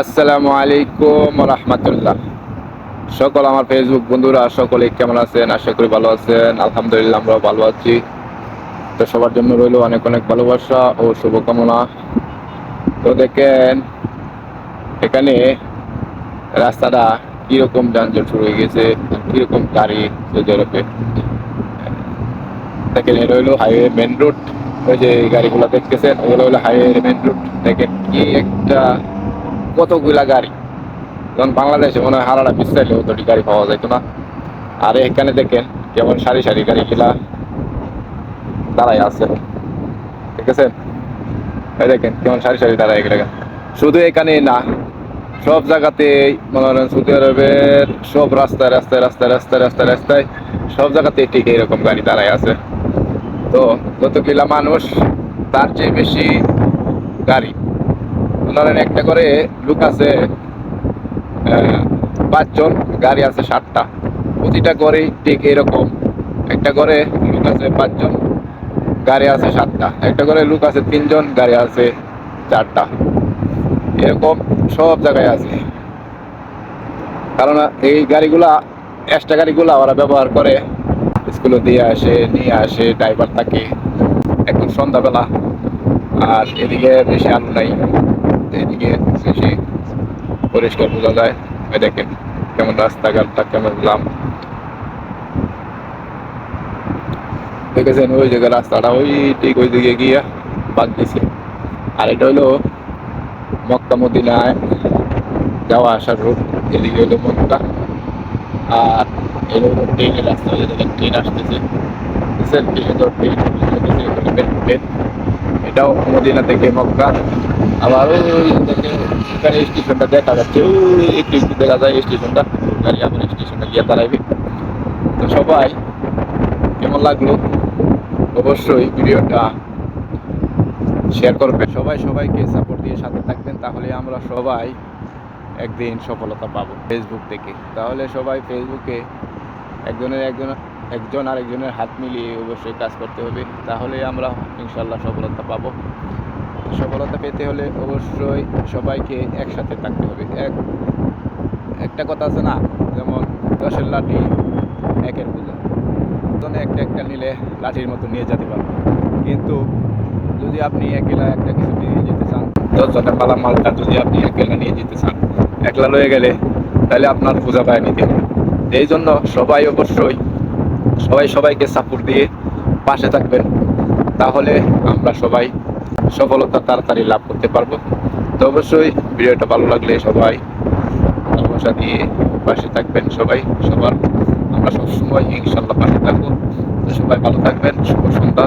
আসসালামু আলাইকুম রহমতুল্লাহ। সকল আমার ফেসবুক বন্ধুরা, সকলে কেমন আছেন? আশা করি ভালো আছেন। আলহামদুলিল্লাহ আমরা ভালো আছি। তো সবার জন্য রইল অনেক অনেক ভালোবাসা ও শুভকামনা। তো দেখেন, এখানে রাস্তাটা কীরকম যানজট শুরু হয়ে গেছে, কীরকম গাড়ি জড়পে দেখেন এটা হইল হাইওয়ে মেন রোড ওই যে গাড়িগুলো দেখতেছেন ওগুলো হলো হাইওয়ে মেন রোড দেখেন কি একটা কতগুলা গাড়ি? যেমন বাংলাদেশে মনে হয় হারাটা পিছাইলে অতটি গাড়ি পাওয়া যাইতো না। আর এখানে দেখেন কেমন সারি সারি গাড়িগুলা দাঁড়াই আছে। ঠিক আছে? দেখেন কেমন সারি সারি দাঁড়াই গেলে শুধু এখানে না, সব জায়গাতে মনে করেন সৌদি আরবের সব রাস্তায় রাস্তায় রাস্তায় রাস্তায় রাস্তায় রাস্তায় সব জায়গাতে ঠিক এরকম গাড়ি দাঁড়াই আছে। তো যতগুলা মানুষ, তার চেয়ে বেশি গাড়ি। ধরেন একটা করে লুক আছে পাঁচজন, গাড়ি আছে সাতটা। প্রতিটা করেই ঠিক এরকম। একটা করে লুক আছে পাঁচজন, গাড়ি আছে সাতটা। একটা করে লুক আছে তিনজন, গাড়ি আছে চারটা। এরকম সব জায়গায় আছে। কারণ এই গাড়িগুলা এক্সট্রা গাড়িগুলা ওরা ব্যবহার করে। স্কুলে দিয়ে আসে, নিয়ে আসে ড্রাইভার থাকে। এখন সন্ধ্যাবেলা। আর এদিকে বেশি আলো নাই। এদিকে বেশি পরিষ্কার বোঝা যায় ওই দেখেন কেমন রাস্তাঘাটটা কেমন জাম দেখেছেন ওই জায়গায় রাস্তাটা ওই ঠিক ওই দিকে গিয়ে বাদ দিছে আর এটা হইল মক্কা মদিনায় যাওয়া আসার রুট এদিকে হইল মক্কা আর হলো ট্রেনের রাস্তা ওই যে দেখেন ট্রেন আসতেছে ট্রেন। এটাও মদিনা থেকে মক্কা আবার ওই দেখেন এখানে স্টেশনটা দেখা যাচ্ছে, ওই একটু একটু দেখা যায় স্টেশনটা গাড়ি আবার স্টেশনটা গিয়ে দাঁড়াইবে। তো সবাই কেমন লাগল? অবশ্যই ভিডিওটা শেয়ার করবেন। সবাই সবাইকে সাপোর্ট দিয়ে সাথে থাকবেন, তাহলে আমরা সবাই একদিন সফলতা পাবো ফেসবুক থেকে। তাহলে সবাই ফেসবুকে একজনের একজন একজন আরেকজনের হাত মিলিয়ে অবশ্যই কাজ করতে হবে। তাহলে আমরা ইনশাল্লাহ সফলতা পাবো। সফলতা পেতে হলে অবশ্যই সবাইকে একসাথে থাকতে হবে। এক, একটা কথা আছে না, যেমন দশের লাঠি একের পূজা ওজনে একটা একটা নিলে লাঠির মতো নিয়ে যেতে পারবে। কিন্তু যদি আপনি একলা একটা কিছু নিয়ে যেতে চান, দশজনের মালা মালটা যদি আপনি একলা নিয়ে যেতে চান, একলা লয়ে গেলে তাহলে আপনার পূজা পায় নিতে হবে এই জন্য সবাই অবশ্যই, সবাই সবাইকে সাপোর্ট দিয়ে পাশে থাকবেন। তাহলে আমরা সবাই সফলতা তাড়াতাড়ি লাভ করতে পারব। তো অবশ্যই ভিডিওটা ভালো লাগলে সবাই ভালোবাসা দিয়ে পাশে থাকবেন সবাই, সবার। আমরা সবসময় ইনশাল্লাহ পাশে থাকব। তো সবাই ভালো থাকবেন, শুভ সন্ধ্যা।